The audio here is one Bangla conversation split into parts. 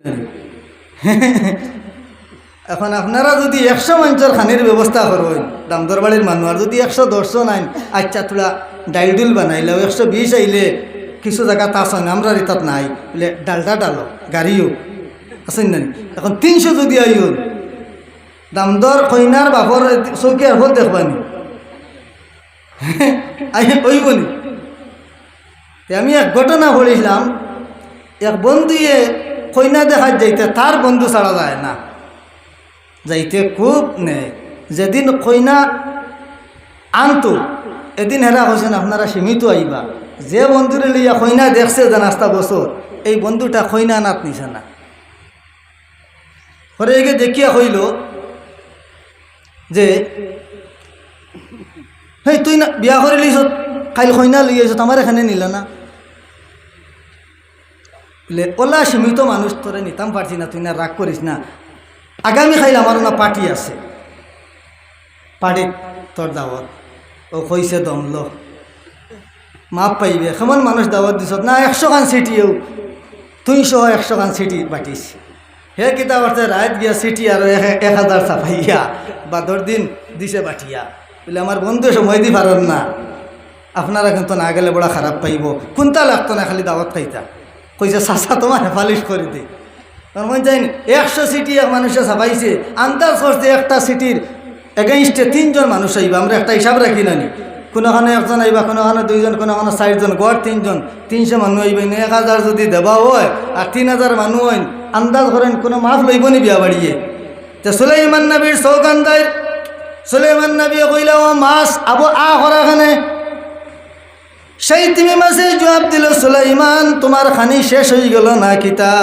এখন আপনারা যদি একশো মানুষের খানির ব্যবস্থা করবেন দামদর বাড়ির মানুষ আর যদি একশো দশজন আইন আচ্ছা তোলা ডাইল ডুল বানাইলে একশো বিশ আইলে কিছু জায়গা তা আছে, আমরা রিতাত নাই, বলে ডালটা ডালো, গাড়িও। আছেন না এখন তিনশো যদি আইন দামদর কইনার বাপর চৌকি আর হল দেখবানি আমি এক ঘটনা পড়িলাম এক বন্ধুয়ে কইনা দেখার যাইতে তার বন্ধু ছাড়া যায় না। যাইতে খুব নেই। যেদিন কইনা আনতো, এদিন হেরা হয়েছেন আপনারা সীমিত আইবা। যে বন্ধুরে লইয়া কইনা দেখছে যে নাস্তা বছর এই বন্ধুটা কইনা নাত নিছে না। পরে এগে দেখিয়া হইল যে, হেই, তুই না, বিয়া করে লিছ কাইল কইনা লই আইছ আমার এখানে নিল না? বলে ওলা সীমিত মানুষ তোরে নিতাম পারছি না, তুই না রাগ করিস না। আগামী খাইল আমার না পার্টি আছে। পার্টি তোর দাওয়াত। ও কইছে দমল মাপ পাইবে। কেমন মানুষ দাওয়াত দিছ না, একশো খান সিটিও তুইশো একশো খান সিটি বাটিস হে কিতাব আছে রাত গিয়া সিটি আর এক- হাজার চাপাইয়া বাদর দিন দিছে বাটিয়া বলে আমার বন্ধু সময় দি পারেন না। আপনারা কিন্তু না গেলে বড় খারাপ পাইব। কোনটা লাগতো না খালি দাওয়াত খাইতা? কইছে, চাচা, তোমার হেফালিশ করে দে। মনে যায়নি একশো সিটি এক মানুষে ছাপাইছে আন্দাজ করছে একটা সিটির এগেইনস্টে তিনজন মানুষ আইবা, আমরা একটা হিসাব রাখি নানি কোনোখানে একজন আইবা, কোনোখানে দুইজন, কোনোখানে চারজন, গড় তিনজন, তিনশো মানুষ আইবা নে। এক হাজার যদি দেবা হয়, আর তিন হাজার মানুষ হইন, আন্দাজ করেন, কোনো মাফ লইব নি বিয়া বাড়িয়ে। তে সুলাইমান নবীর চৌকান্দায় সুলাইমান নবী কইলা, ও মাছ, আবু আ করাখানে সেই তুমি মাসে জবাব দিল, সুলাইমান, তোমার খানি শেষ হয়ে গেল না কিতা?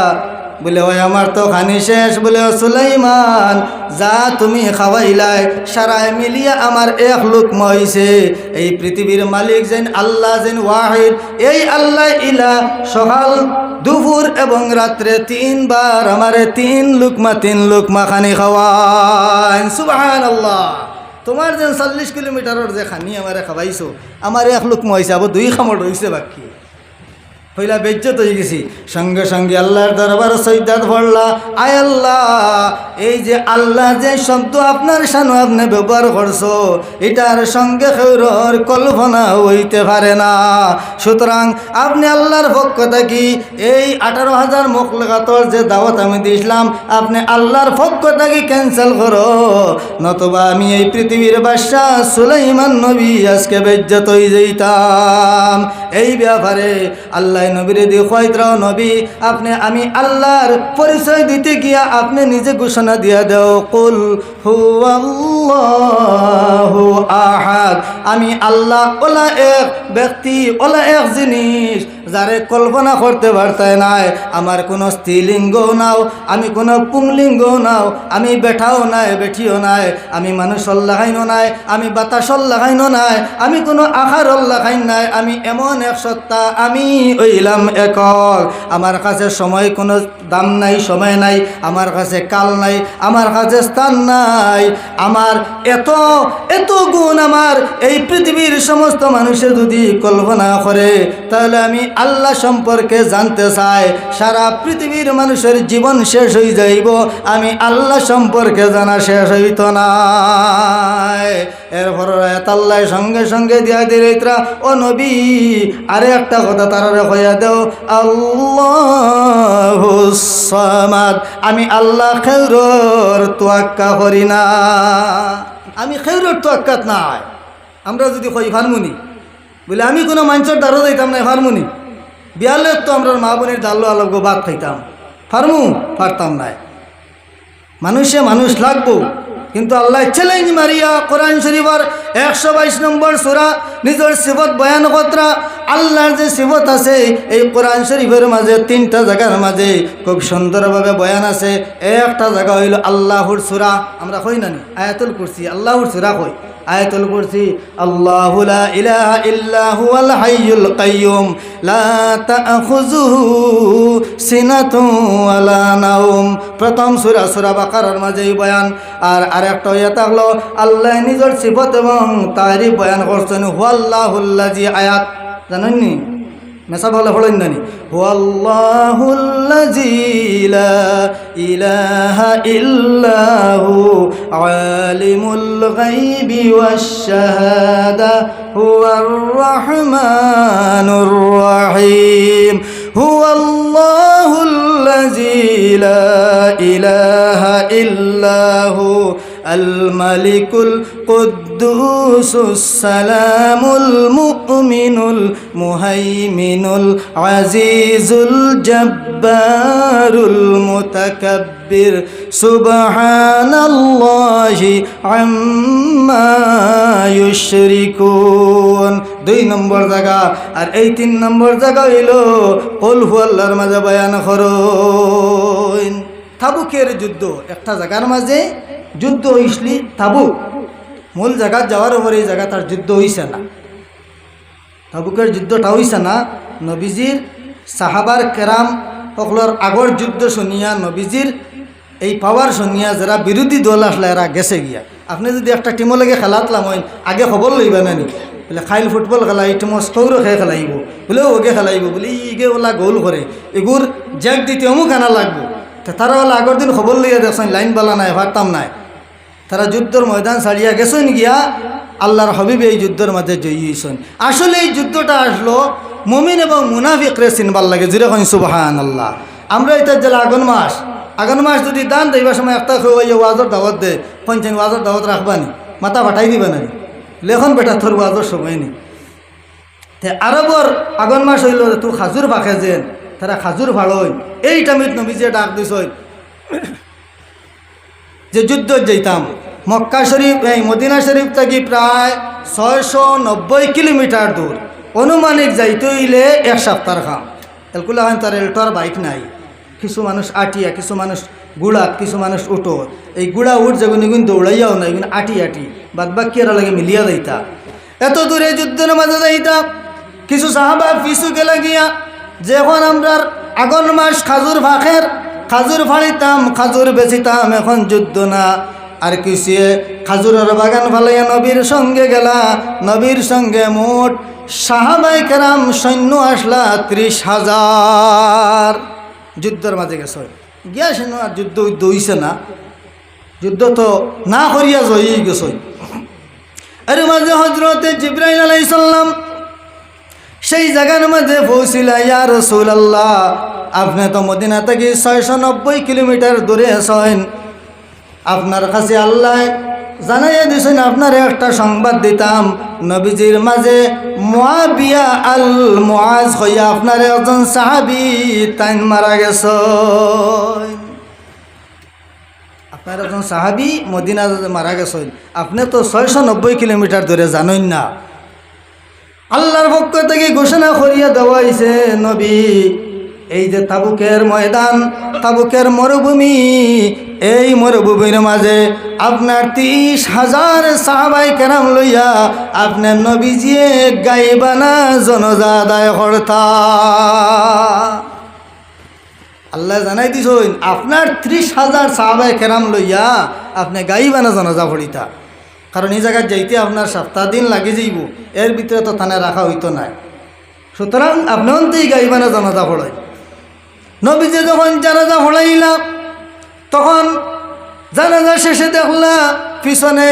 বলে, ওই আমার তো খানি শেষ। বলে, সুলাইমান, যা তুমি খাওয়াইলাই, সারায় মিলিয়া আমার এক লোক মহিছে এই পৃথিবীর মালিক যেন আল্লাহ যেন ওয়াহিদ। এই আল্লাহ ইলা সকাল, দুপুর এবং রাত্রে তিনবার আমারে তিন লুকমা তিন লুকমা খানি খাওয়ান। সুবাহান আল্লাহ তোমার যেন চল্লিশ কিলোমিটারের যে খানি আমারে খাবাইছো আমার এক লোক মহিছে দুই খামর রয়েছে বাকি। হইলা বেজ্জত হয়ে গেছি। সঙ্গে সঙ্গে আল্লাহর দরবার সৈদাত ভরলা আয় আল্লাহ, এই যে আল্লাহ যে শব্দ আপনার সানু আপনি ব্যবহার করছ, এটার সঙ্গে খেউরর কল্পনা হইতে পারে না। সুতরাং আপনি আল্লাহর পক্ষ থাকি এই আঠারো হাজার মুখ লাগাতর যে দাওয়াত আমি দিয়েছিলাম, আপনি আল্লাহর পক্ষ থাকি ক্যান্সেল করো। নতবা আমি এই পৃথিবীর বাদশাহ সুলাইমান নবী আজকে বেজ্জত হয়ে যাইতাম। এই ব্যাপারে আল্লাহ নবীরে দিয়ে নবী, আপনি আমি আল্লাহর পরিচয় দিতে গিয়া আপনি নিজে ঘোষণা দিয়া দেও, কুল হু আহাদ। আমি আল্লাহ ওলা এক ব্যক্তি, ওলা এক জিনিস। যারে কল্পনা করতে পারতাই নাই, আমার কোনো স্ত্রীলিঙ্গও নাও, আমি কোনো পুংলিঙ্গও নাও, আমি বেঠাও নাই বেঠিও নাই, আমি মানুষর লাগাইনো নাই, আমি বাতাসর লাগাইনো নাই, আমি কোনো আহারর লাগাইন নাই, আমি এমন এক সত্তা, আমি হইলাম একক আমার কাছে সময় কোনো দাম নাই, সময় নাই, আমার কাছে কাল নাই, আমার কাছে স্থান নাই। আমার এত এত গুণ আমার, এই পৃথিবীর সমস্ত মানুষে যদি কল্পনা করে, তাহলে আমি আল্লাহ সম্পর্কে জানতে চাই সারা পৃথিবীর মানুষের জীবন শেষ হয়ে যাইব, আমি আল্লাহ সম্পর্কে জানা শেষ হইত না এরপর আল্লাহ সঙ্গে সঙ্গে দিয়া দিরা ও নবী, আরে একটা কথা তারা হইয়া দেও আল্লাহ আমি আল্লাহ খেউরর তোয়াক্কা করি না। আমি খেউরর তোয়াক্কাত নাই। আমরা যদি কই, ফার্মুনি। বলে, আমি কোনো মানুষের দ্বারা যাইতাম না, ফার্মুনি। বিয়ালে তো আমরা মা বোনের ডাল্লো আলোক বাদ খাইতাম। ফার্মু, পারতাম না মানুষে মানুষ লাগবো, কিন্তু আল্লাহ চ্যালেঞ্জ মারিয়া কোরআন শরীফর একশো বাইশ নম্বর সুরা নিজের সিবত বয়ান আল্লাহর যে সিবত আছে, এই কোরআন শরীফের মাঝে, তিনটা জায়গার মাঝে খুব সুন্দরভাবে বয়ান আছে। একটা জায়গা হইল আল্লাহর সুরা। আমরা কই নানি আয়াতুল কুরসি। আল্লাহর সুরা কই? আয়াতুল কুরসি, আল্লাহু লা ইলাহা ইল্লা হুয়াল হাইয়ুল কাইয়ুম, লা তাখুযুহু সিনাতুন ওয়ালা নাওম। প্রথম সূরা সূরা বাকারার বয়ান। আর আরেকটা ইয়ে থাকল, আল্লাহ নিজের সিফত এবং তারিফ বয়ান করছেন হুয়াল্লাহুল্লাজি আয়াত। জানেননি মেসা বলে হলেন নানি লা ইলাহা ইল্লাহু আলিমুল গাইবি ওয়াশ শাহাদা হুয়ার রহমানুর রহিম। হুয়াল্লাহুল্লাযী লা ইলাহা ইল্লাহু আলমালিকুল কুদ্দুসুসালামুল মুমিনুল মুহাইমিনুল আজিজুল জব্বারুল মুতাকাব্বির সুবহানাল্লাহি আম্মা ইউশরিকুন। দুই নম্বর জায়গা। আর এই তিন নম্বর জায়গা হইল, কুল হুয়াল্লাহর মাঝে বয়ান করো থাবুকের যুদ্ধ একটা জায়গার মাঝে যুদ্ধ হইসলি তাবুক মূল জায়গা যাওয়ার পরে এই জায়গা তার যুদ্ধ হইছে না। তাবুকের যুদ্ধটা হইছে না। নবীজির সাহাবার কেরাম সকলের আগর যুদ্ধ শুনিয়া নবীজির এই পাওয়ার শুনিয়া যারা বিরোধী দল আসলে এরা গেছে গিয়া। আপনি যদি একটা টিমও লাগে খেলাতলাম আগে খবর লইবা না নি? বলে খাইল ফুটবল খেলা এই টিমও স্তৌরও খেয়ে খেলাইব। বলে ওকে খেলাইব, বলে ইগে ওলা গোল করে এগুর জ্যাক দিতে অমুক আনা লাগবো। তা তারা ওলা আগর দিন খবর লইয়া দেখছেন লাইন বালা নাই ভারতাম নাই। তারা যুদ্ধর ময়দান ছাড়িয়া গেছেন গিয়া আল্লাহর হবিব এই যুদ্ধের মাঝে জয়ী হয়েছেন আসলে এই যুদ্ধটা আসলো মমিন এবং মুনাফিকরে চিনবার লাগে কইন সুবাহান আল্লাহ আমরা এটা জেলা আগুন মাস। আগুন মাস যদি দান দেবার সময় একটা খাওয়াইয়া ওয়াজর দাওয়াত দে পঞ্চান ওয়াজর দাওয়াত রাখবানি, মাথা পাঠাই দিবা না লেখন বেটা, তোর ওয়াজর সময় নি। আরবর আগুন মাস হইল তুই খাজুর ফাঁকে যেন তারা খাজুর ফাড়ই এই টাইমত নবীজে ডাক দিছ যে যুদ্ধ যেতাম মক্কা শরীফ, এই মদিনা শরীফ থেকে প্রায় ছয়শো নব্বই কিলোমিটার দূর। অনুমানিক যাইতে হইলে এক সপ্তাহ খাম এলকুলা হয় তার এলটার বাইক নাই। কিছু মানুষ আটিয়া, কিছু মানুষ গুড়াত, কিছু মানুষ উঠো এই গুড়া উঠ যেগুলো কিন্তু দৌড়াইয়াও নাই, কিন্তু আটি আটি। বাদ বাকি আর লাগে মিলিয়া যাইতা। এত দূরে যুদ্ধের মাঝে যাইতা কিছু সাহাবা পিছুকে লাগিয়া যখন আমরা আগন মাস খাজুর ফাঁকের খাজুর ফাড়িতাম খাজুর বেচিতাম, এখন যুদ্ধ না। আর কিসে খাজুরের বাগান ফালাইয়া নবীর সঙ্গে গেলা, নবীর সঙ্গে মোট সাহাবাই কেরাম সৈন্য আসলা ত্রিশ হাজার। যুদ্ধের মাঝে গেছে। গিয়া সে আর যুদ্ধ উদ্ধ হইছে না। যুদ্ধ তো না করিয়া জয়ী গেছে। এর মাঝে হজরতে জিব্রাইল আলাইসাল্লাম সেই জায়গার মধ্যে পৌঁছিলা, ইয়া রসুলাল্লাহ। আপনি তো মদিনা থেকে ছয়শো নব্বই কিলোমিটার দূরে আছেন। আপনার কাছে আল্লাহ জানাইয়া দিছেন আপনার একটা সংবাদ দিতাম। নবীজির মাঝে মোয়াবিয়া আল মোয়াজ হইয়া আপনার একজন সাহাবি তাইন মারা গেছ। আপনার একজন সাহাবি মদিনা মারা গেছেন আপনি তো ছয়শো নব্বই কিলোমিটার দূরে জানেন না। আল্লাহর পক্ষ থেকে ঘোষণা করিয়া দেওয়া হয়েছে নবী, এই যে তাবুকের ময়দান, তাবুকের মরুভূমি, এই মরুভূমির মাঝে আপনার ত্রিশ হাজার সাহাবাই কেরাম লইয়া আপনার নবীজিয়ে গাইবানা জনজাদায় কর্তা আল্লাহ জানাই দিছইন আপনার ত্রিশ হাজার সাহাবাই কেরাম লইয়া আপনি গাইবানা জনজা ভরিতা কারণ এই জায়গায় যাইতে আপনার সপ্তাহ দিন লাগে যাইব। এর ভিতরে তো থানায় রাখা হইতো না সুতরাং আপনি অন্তেই গাইবানা জানাজা পড়াই নবীজে যখন জানাজা পড়াইলা, তখন জানাজা শেষে দেখলা, পিছনে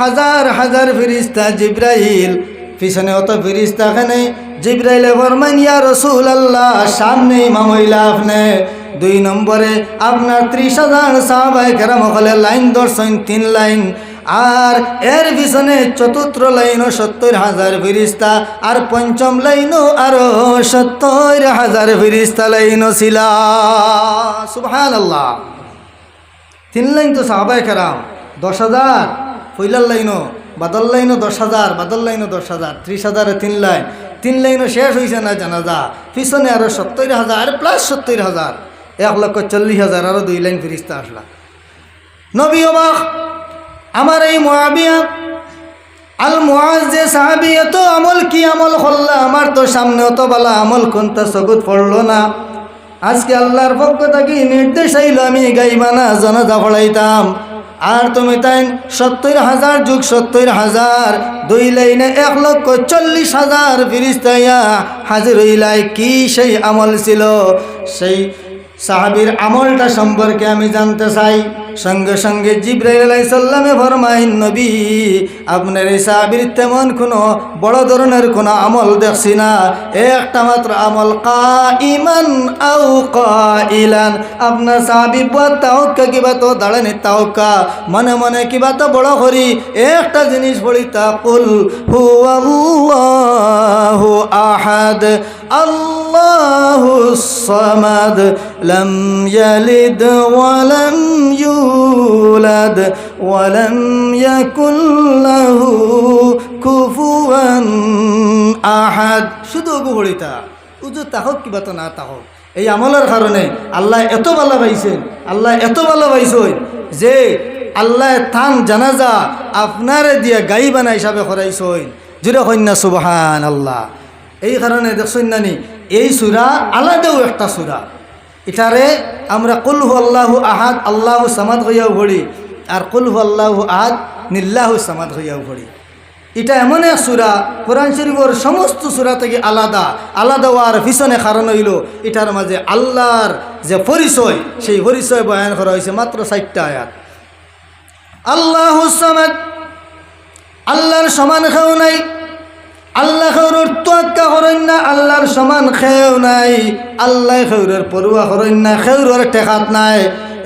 হাজার হাজার ফিরিস্তা জিব্রাইল, পিছনে অত ফিরিস্তা এখানে। জিব্রাইলে ফরমান, ইয়া রসুল আল্লাহ সামনে মামইলা আপনি। দুই নম্বরে, আপনার ত্রিশ হাজার সাহাবাই কেরাম হলে লাইন দর্শন তিন লাইন। আর এর পিছনে চতুর্থ লাইনও সত্তর হাজার ফিরিস্তা, আর পঞ্চম লাইনও আরও সত্তর হাজার ফিরিস্তা লাইনও ছিল। সুবহান আল্লাহ তিন লাইন তো সাহাবাই কেরাম, দশ হাজার পইলার লাইনও বাদল লাইনও দশ হাজার, বাদল লাইনও দশ হাজার, ত্রিশ হাজারে তিন লাইন। তিন লাইনও শেষ হয়েছে না জানাজা, পিছনে আরও সত্তর হাজার প্লাস সত্তর হাজার। এক লক্ষ চল্লিশ হাজার আরও দুই লাইন ফিরিস্তা আসলা। নবী অবাক আমার এই মহাবিয়া, আল মুআজ যে সাহাবি, এত আমল কি আমল করলা? আমার তো সামনে অত বালা আমল কোনটা সগুত পড়ল না। আজকে আল্লাহর পক্ষ থেকে নির্দেশ আইলো, আমি গাইবানা জানাজা পড়াইতাম। আর তুমি তাই সত্তর হাজার যুগ সত্তর হাজার, দুই লাইনে এক লক্ষ চল্লিশ হাজার ফিরিস্তাইয়া হাজির হইলাই। কি সেই আমল ছিল? সেই সাহাবির আমলটা সম্পর্কে আমি জানতে চাই। সঙ্গে সঙ্গে জিব্রাইল আলাইসাল্লামে ফরমাইন, নবী, আপনার এই সাহাবির তেমন কোনো বড় ধরনের কোনো আমল দেখছি না। একটা মাত্র আমল কা ইমান আউ ইলান আপনার সাহাবি বুয়া তাওকা কিবা তো দাঁড়ানি তাওকা মনে মনে কিবা তো বড় করি? একটা জিনিস বলি তা, কুল হু আহাদ। আল্লাহু সামাদ لم يلد ولم يولد ولم يكن له كفوا আহাদ শুধু গুহরিতা উজু তাহক কিবা তো না তাহক এই আমলের কারণে আল্লাহ এত ভালো পাইছেন আল্লাহ এত ভালো পাইছেন যে আল্লাহ থান জানাজা আপনারে দিয়া গাই বানা হিসাবে করাইছেন জুড়ে কন্যা সুবহান আল্লাহ এই কারণে দেখছেন নানি এই সুরা আলাদাও একটা সুরা। এটারে আমরা কুলহু আল্লাহু আহাদ, আল্লাহ সামাদ হইয়াও ভরি আর কুলহু আল্লাহু আহাদ, নিল্লাহু সামাদ হইয়াও ভরি এটা এমন এক সুরা, কোরআন শরীফের সমস্ত সুরা থেকে আলাদা আলাদা হওয়ার পিছনে কারণ হইল, এটার মাঝে আল্লাহর যে পরিচয়, সেই পরিচয় বয়ান করা হয়েছে মাত্র ষাটটা আয়াত। আল্লাহ আল্লাহর সমান খেও নাই আল্লাহ খেউরের তোয়াক্কা করেন না, আল্লাহর সমান খেও নাই, আল্লাহ খেউরের পড়ুয়া করেন না খেউরের টেকাত নাই।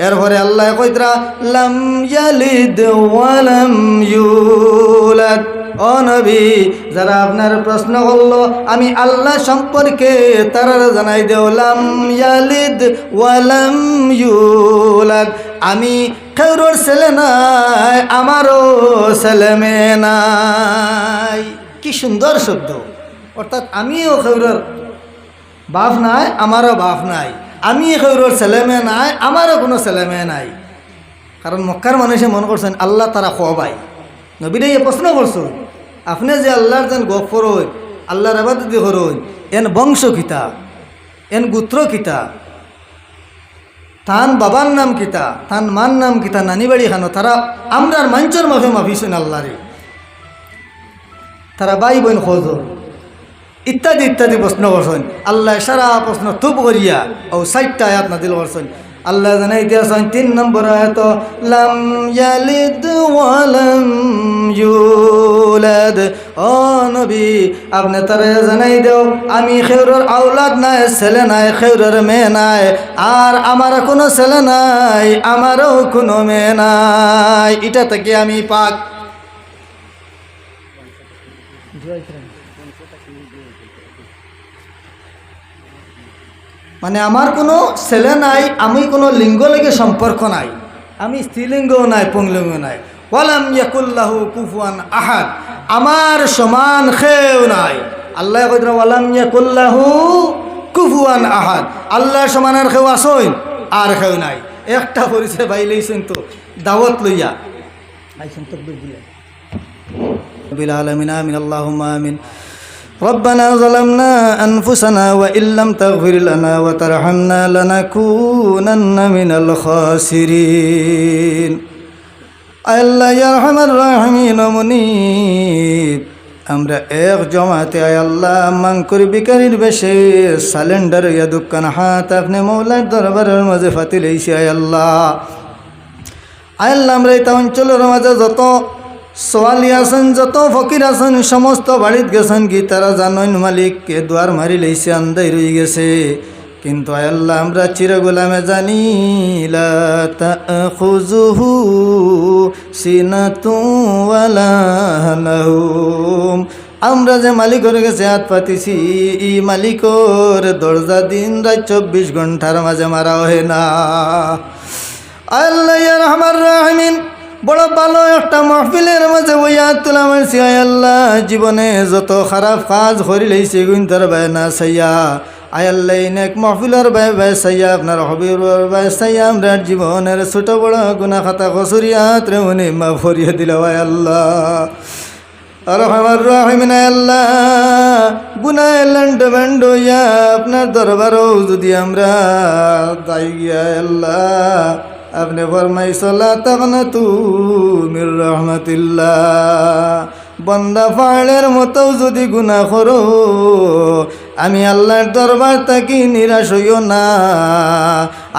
এরপরে আল্লাহ কইতরা লাম ইয়ালিদ ওয়ালাম ইউলাদ। ও নবী, যারা আপনার প্রশ্ন করল, আমি আল্লাহ সম্পর্কে তারা জানাই দেও, লাম ইয়ালিদ ওয়ালাম ইউলাদ। আমি খেউরের ছেলে নাই, আমারও ছেলে মেয়ে নাই। কি সুন্দর শব্দ। অর্থাৎ আমিও খেউরের বাপ নাই, আমারও বাপ নাই। আমি খেউরের ছেলে মেয়ে নাই, আমারও কোনো ছেলে মেয়ে নাই। কারণ মক্কার মানুষে মনে করছেন, আল্লাহ তারা খোয়াবাই নবীরে এই প্রশ্ন করছ আপনি যে আল্লাহর যেন গপ করই আল্লাহর আবাদি করই এন বংশ কিতা? এন গোত্র কিতা? তান বাবার নাম কিতা? তান মান নাম কিতা? নানি বাড়ি খানো তারা আমরার মঞ্চর মাফে মাফিছেন আল্লাহরে। তারা বাই বোন খোঁজ। ইত্যাদি ইত্যাদি প্রশ্ন করছেন। আল্লাহ সারা প্রশ্ন তুপ করিয়া, ও ষাটটা আয়াত নাদিল করছেন। আল্লাহ জানাই দিয়েছেন, তিন নম্বর আয়াত, লাম ইয়ালিদ ওয়ালাম ইউলাদ। ও নবী, আপনি তারে জানাই দেও, আমি খেউরের আওলাদ নাই, ছেলে নাই খেউরের মেয়ে নাই, আর আমার কোনো ছেলে নাই, আমারও কোনো মেয়ে নাই। এটা থেকে আমি পাক মানে আমার কোনো ছেলে নাই আমি কোনো লিঙ্গ লেগে সম্পর্ক নাই। আমি স্ত্রীলিঙ্গও নাই পুংলিঙ্গ নাই। ওয়ালাম ইয়াকুল্লাহু কুফুয়ান আহাদ। আমার সমান খেও নাই। আল্লাহ কইরা ওয়ালাম ইয়াকুল্লাহু কুফুয়ান আহাদ। আল্লাহ সমানের খেউ আসইন আর খেউ নাই। একটা পরিচয় বাইলেইছেন তো দাওয়াত লইয়া। আইছেন রবিল আলমিন আমিন আল্লাহুম্মা আমিন ربنا ظلمنا أنفسنا وإن لم تغفر لنا وترحمنا لنكونن من الخاسرين আল্লাহ রহমান রাহমিন মনিব আমরা এক জমাতে আয় আল্লাহ মাংকুর বিকারির বেশে সালেন্ডার ইয়া দোকান হাত আপনি মৌলার দরবারের মাঝে ফাতিল আইসি আয় আল্লাহ আয় আল্লাহ আমরা এই অঞ্চলের মাঝে যত সোয়ালি আছেন, যত ফকির আছেন, সমস্ত বাড়িত গেছেন কি তারা জানইন মালিককে দুয়ার মারি লইছে আন্দাই রয়ে গেছে। কিন্তু আল্লাহ, আমরা চির গোলামে জানি ওয়ালা নাওম আমরা যে মালিকের কাছে হাত পাতিছি ই মালিকর দরজা দিন রাত চব্বিশ ঘণ্টার মাঝে মারা হয় না। আল্লাহ রহমান রাহমিন। বড় ভালো একটা মহফিলের মাঝে বইয়া তোলা মারছি, আয় আল্লাহ, জীবনে যত খারাপ কাজ করি লইছে গুণ তার বাই না সাইয়া আয় আল্লাহ নেক মহফিলের বাই বাই সাইয়া আপনার হবির বাই সাইয়া আমরা জীবনের ছোট বড় গুনা খাতা কসুরিয়াত রে উনি মা ভরিয়ে দিল আল্লাহ। আর আমার রহিমিন আল্লাহ, গুনায় লন্ড ইয়া আপনার দরবারও যদি আমরা দাই গিয়া আল্লাহ। আপনি ফরমাইছলা তখন তু মির রহমতিল্লাহ। বন্দা পাহাড়ের মতো যদি গুণা করো, আমি আল্লাহর দরবার থাকি নিরাশ হইও না।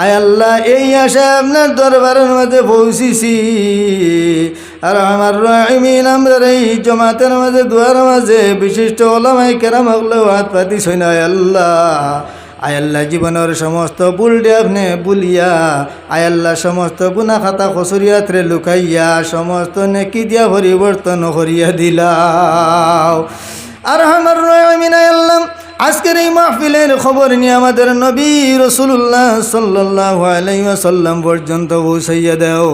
আয় আল্লাহ, এই আশা আপনার দরবারের মাঝে পৌঁছিছি। আর আমার রাহিমিন আমরা এই জমাতের মাঝে, দুয়ার মাঝে বিশিষ্ট ওলামাই কেরাম হলে হাত পাতিস না আল্লাহ। আয়াল্লাহ জীবনের সমস্ত বুলডে আপনি বুলিয়া আয়াল্লাহ সমস্ত গুনা খাতা খসুরিয়াত্রে লুকাইয়া, সমস্ত নেকি দিয়া পরিবর্তন করিয়া দিলাও। আর আমার রমিন আয়াল্লাহ আজকের এই মাহফিলের খবর নিয়ে আমাদের নবী রসুল্লাহ সাল্লাহ আলাইসাল্লাম পর্যন্ত পৌঁছাইয়া দেও।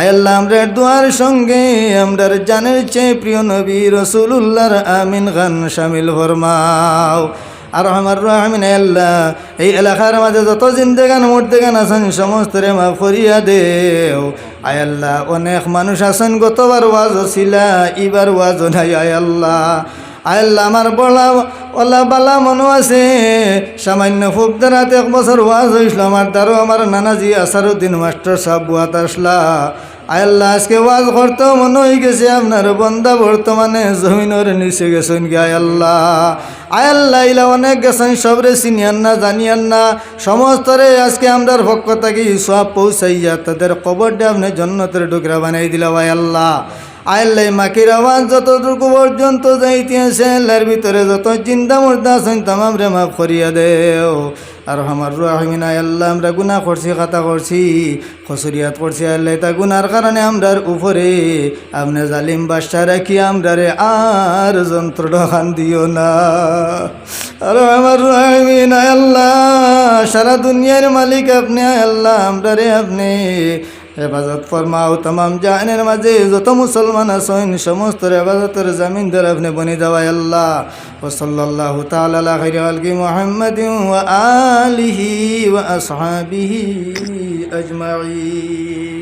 আয়াল্লাহ আমরা দুয়ার সঙ্গে আমরার জানের চেয়ে প্রিয় নবী রসুল্লাহর আমিন খান শামিল ফরমাও। আর আমার রহমিন আল্লাহ এই এলাকার মাঝে যত জিন্দেগান, মুর্দেগান আছেন সমস্ত রে মাফ করিয়া দেও। আয় আল্লাহ, অনেক মানুষ আছেন, গতবার ওয়াজ ছিলা ইবার ওয়াজ নাই, আয় আল্লাহ। আল্লাহ, আমার বলা ওলা বালা মনো আছে। সামান্য খুব দাঁড়াতে এক বছর ওয়াজ হয়েছিল আমার দ্বারও আমার নানাজি আসারুদ্দিন, মাস্টার সাহেব বুয়াত আসলা। আল্লাহ, আজকে ওয়াজ করতে মনে হয়ে গেছে, আপনার বন্দা বর্তমানে জমিনের নিচে গেছেন গে আল্লাহ। আয়াল্লাহ ইলা অনেক গেছেন, সবরে চিনিয়ান না, জানিয়ান না। সমস্তরে আজকে আমরার পক্ষ থাকি সব পৌঁছাইয়া তাদের কবরটা আপনি জন্নতের ডুকরা বানাই দিলা আল্লাহ। আল্লাহ মাকির আওয়াজ যতটুকু পর্যন্ত যাইতে আছে আল্লাহর ভিতরে যত চিন্তা মুর্দা আছেন, তামাম রে মাফ করিয়া দেও। আর আমার রাহিমিনা আল্লাহ, আমরা গুণা করছি, খাতা করছি, খসুরিয়াত করছি আল্লাহ তা গুনার কারণে আমরার উপরে। আপনি জালিম বাসা রাখি আমরারে আর যন্ত্র খান দিও না। আর আমার রাহিমিনা আল্লাহ, সারা দুনিয়ার মালিক আপনি আল্লাহ, আমরারে আপনি। হেফাজত ফরমাও তমাম জাহানের মাঝে, যত মুসলমান আছেন সমস্ত হেফাজতের জামিনদার আপনি বনি দেওয়াই আল্লাহ। ও সাল্লাহ তালা খাইরালকি মোহাম্মদ আলিহি ওয়া আসহাবিহি আজমাই